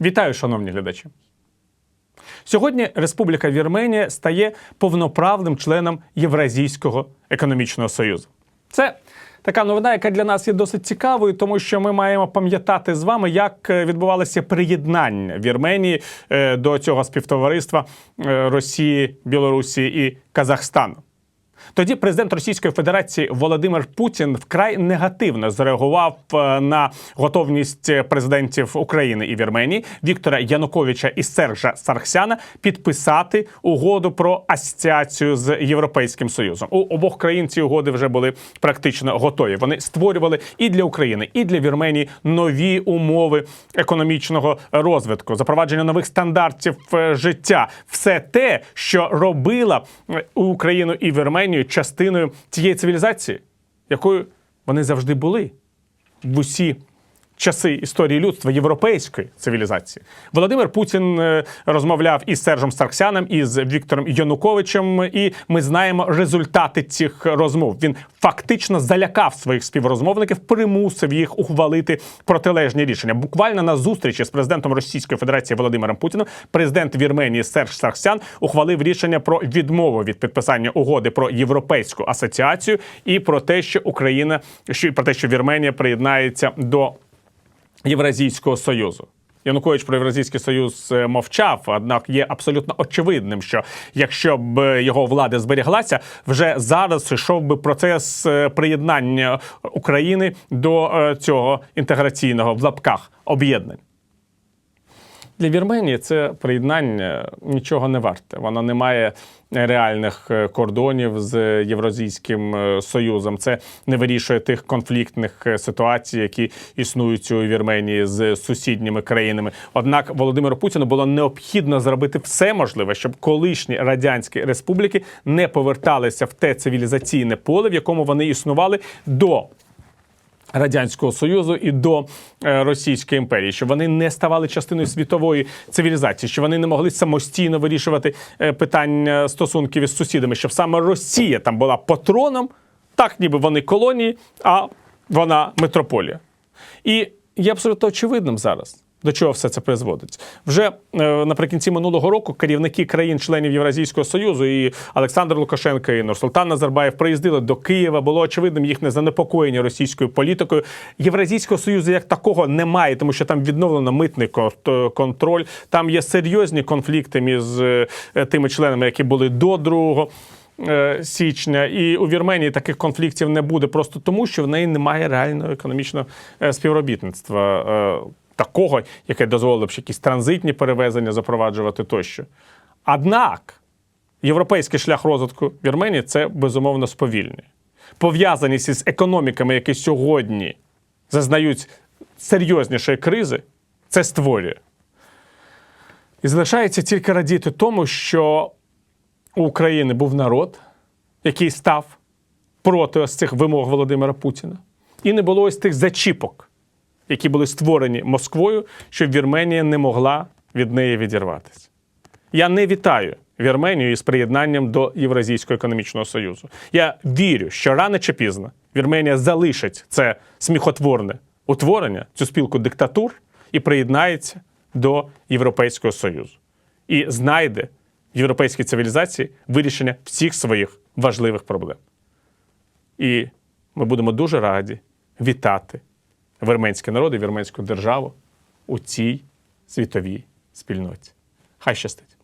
Вітаю, шановні глядачі. Сьогодні Республіка Вірменія стає повноправним членом Євразійського економічного союзу. Це така новина, яка для нас є досить цікавою, тому що ми маємо пам'ятати з вами, як е, відбувалося приєднання Вірменії е, до цього співтовариства е, Росії, Білорусі і Казахстану. Тоді президент Російської Федерації Володимир Путін вкрай негативно зреагував е, на готовність президентів України і Вірменії Віктора Януковича і Сержа Сарксяна підписати угоду про асоціацію з Європейським Союзом. У обох країн ці угоди вже були практично готові. Вони створювали і для України, і для Вірменії нові умови економічного розвитку, запровадження нових стандартів е, життя, все те, що робила е, Україну і Вірменію частиною цієї цивілізації, якою вони завжди були. В усі часи історії людства європейської цивілізації. Володимир Путін е, розмовляв із Сержем Сарксяном, і з Віктором Януковичем, і ми знаємо результати цих розмов. Він фактично залякав своїх співрозмовників, примусив їх ухвалити протилежні рішення. Буквально на зустрічі з президентом Російської Федерації Володимиром Путіним президент Вірменії Серж Сарксян ухвалив рішення про відмову від підписання угоди про європейську асоціацію і про те, що Україна що про те, що Вірменія приєднається до Євразійського союзу. Янукович про Євразійський союз е, мовчав, однак є абсолютно очевидним, що якщо б його влада зберіглася, вже зараз йшов би процес е, приєднання України до е, цього інтеграційного в лапках об'єднання. Для Вірменії це приєднання нічого не варте. Воно не має реальних е, кордонів з Євразійським е, союзом. Це не вирішує тих конфліктних е, ситуацій, які існують у Вірменії з сусідніми країнами. Однак Володимиру Путіну було необхідно зробити все можливе, щоб колишні радянські республіки не поверталися в те цивілізаційне поле, в якому вони існували до. Радянського Союзу і до е, Російської імперії, що вони не ставали частиною світової цивілізації, що вони не могли самостійно вирішувати е, питання стосунків із сусідами, щоб саме Росія там була патроном, так ніби вони колонії, а вона метрополія. І є абсолютно очевидним зараз. До чого все це призводить? Вже е, наприкінці минулого року керівники країн-членів Євразійського союзу і Олександр Лукашенко і Нурсултан Назарбаєв приїздили до Києва. Було очевидним їхнє занепокоєння російською політикою. Євразійського союзу як такого немає, тому що там відновлено митний кон- контроль. Там є серйозні конфлікти між е, тими членами, які були до другого. е, Січня і у Вірменії таких конфліктів не буде просто тому, що в неї немає реального економічного е, співробітництва е, такого, яке дозволило б ще якісь транзитні перевезення запроваджувати тощо. Однак європейський шлях розвитку Вірменії це безумовно сповільнює. Пов'язаність із економіками, які сьогодні зазнають серйознішої кризи, це створює. І залишається тільки радіти тому, що у України був народ, який став проти ось цих вимог Володимира Путіна. І не було ось тих зачіпок, які були створені Москвою, щоб Вірменія не могла від неї відірватися. Я не вітаю Вірменію із приєднанням до Євразійського економічного союзу. Я вірю, що рано чи пізно Вірменія залишить це сміхотворне утворення, цю спілку диктатур, і приєднається до Європейського Союзу. І знайде в європейській цивілізації вирішення всіх своїх важливих проблем. І ми будемо дуже раді вітати вірменський народ і вірменську державу у цій світовій спільноті. Хай щастить!